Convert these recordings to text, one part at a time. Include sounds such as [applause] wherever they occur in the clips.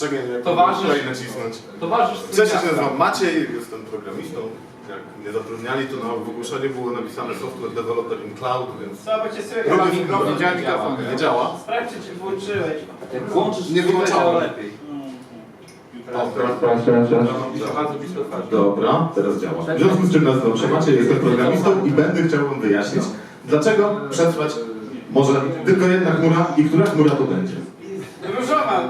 Czekaj, jak Towarzysz. tutaj nacisnąć. Towarzysz Cześć, ja się nazywam Maciej, jestem programistą. Jak mnie zatrudniali, to na w ogłoszeniu było napisane software developer in cloud, więc... Co, bo cię słychać? Robię mikrofon działa nie mikrofon, działa. nie działa. Sprawdź, czy włączyłeś. Jak włączysz Nie to lepiej. Teraz, teraz, teraz. Bardzo blisko twarzy. Dobra, teraz działa. W związku z czym nazywam się Maciej, jestem programistą i będę chciał wam wyjaśnić, dlaczego przetrwać może tylko jedna chmura i która chmura to będzie. Różowa.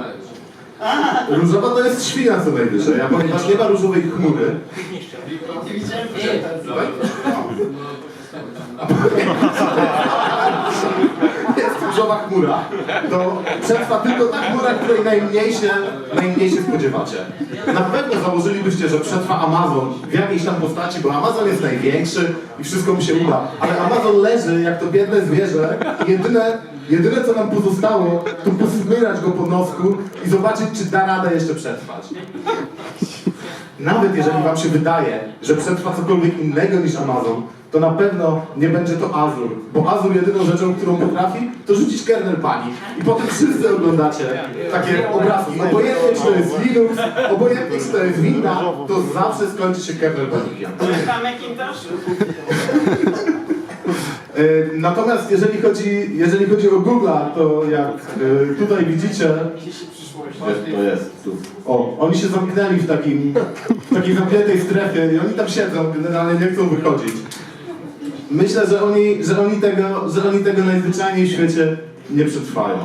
Różowa to jest świnia co najwyżej, a ponieważ nie ma różowej chmury, Nie widziałem że jest chmura, to przetrwa tylko ta chmura, której najmniej się, najmniej się spodziewacie. Na pewno założylibyście, że przetrwa Amazon w jakiejś tam postaci, bo Amazon jest największy i wszystko mu się uda. Ale Amazon leży jak to biedne zwierzę i jedyne, jedyne co nam pozostało, to posmyrać go po nosku i zobaczyć, czy da radę jeszcze przetrwać. Nawet jeżeli wam się wydaje, że przetrwa cokolwiek innego niż Amazon, to na pewno nie będzie to Azure, bo Azure jedyną rzeczą, którą potrafi, to rzucić kernel pani. I potem wszyscy oglądacie takie obrazki. Obojętnie czy to jest Linux, obojętnie czy to jest Winda, to zawsze skończy się kernel panikiem. Tam Macintosh? E, Natomiast jeżeli chodzi, jeżeli chodzi o Google'a, to jak e, tutaj widzicie, Gdzie to jest? Tu. O, oni się zamknęli w, takim, w takiej zamkniętej strefie i oni tam siedzą, generalnie nie chcą wychodzić. Myślę, że oni, że oni, tego, że oni tego najzwyczajniej w świecie nie przetrwają.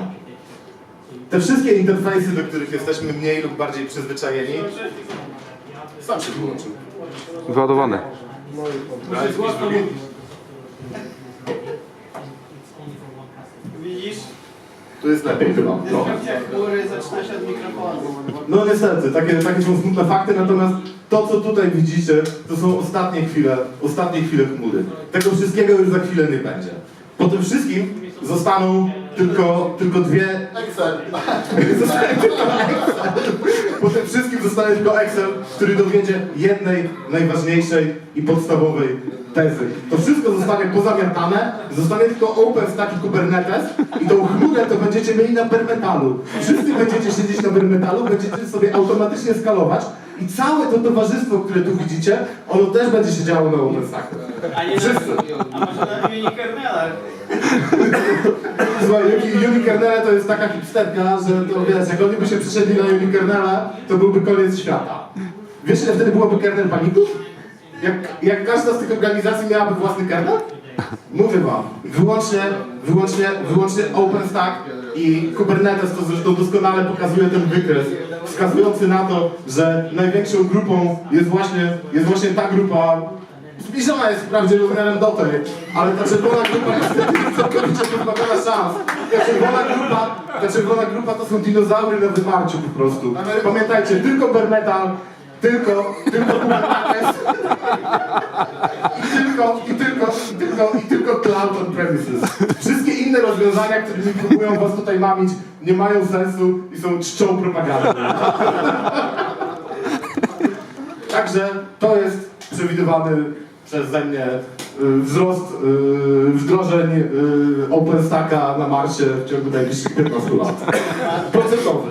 Te wszystkie interfejsy, do których jesteśmy mniej lub bardziej przyzwyczajeni, sam się wyłączył. Wyładowane. Widzisz? Tu jest lepiej chyba. No. Chmury zaczyna się od mikrofonu. No niestety, takie, takie są smutne fakty, natomiast to, co tutaj widzicie, to są ostatnie chwile, ostatnie chwile chmury. Tego wszystkiego już za chwilę nie będzie. Po tym wszystkim zostaną tylko, tylko dwie Excel. [laughs] Zostanie tylko Excel. Po tym wszystkim zostanie tylko Excel, który dowiedzie jednej najważniejszej i podstawowej tezy. To wszystko zostanie pozamiatane, zostanie tylko OpenStack i Kubernetes i tą chmurę to będziecie mieli na bare metalu. Wszyscy będziecie siedzieć na bare metalu, będziecie sobie automatycznie skalować i całe to towarzystwo, które tu widzicie, ono też będzie siedziało na OpenStacku. A nie Wszyscy. na, a może na unikernelach? Słuchaj, Unikernele to jest taka hipsterka, że to wiesz, jak oni by się przeszedli na Unikernela, to byłby koniec świata. Wiesz, ile wtedy byłoby kernel paników? Jak, jak każda z tych organizacji miałaby własny kernel? Mówię wam, wyłącznie, wyłącznie, wyłącznie OpenStack i Kubernetes to zresztą doskonale pokazuje ten wykres, wskazujący na to, że największą grupą jest właśnie, jest właśnie ta grupa, zbliżona jest wprawdzie rozmiarem do tej, ale ta czerwona grupa niestety całkowicie pozbawiona szans. Ta czerwona grupa, ta czerwona grupa to są dinozaury na wymarciu po prostu. Pamiętajcie, tylko bare metal, tylko, tylko Kubernetes i tylko, i tylko, i tylko, i tylko cloud on premises. Wszystkie inne rozwiązania, którymi próbują was tutaj mamić, nie mają sensu i są czczą propagandą. Także to jest przewidywany przeze mnie y, wzrost y, wdrożeń y, OpenStacka na Marsie w ciągu najbliższych 15 lat. Procentowy.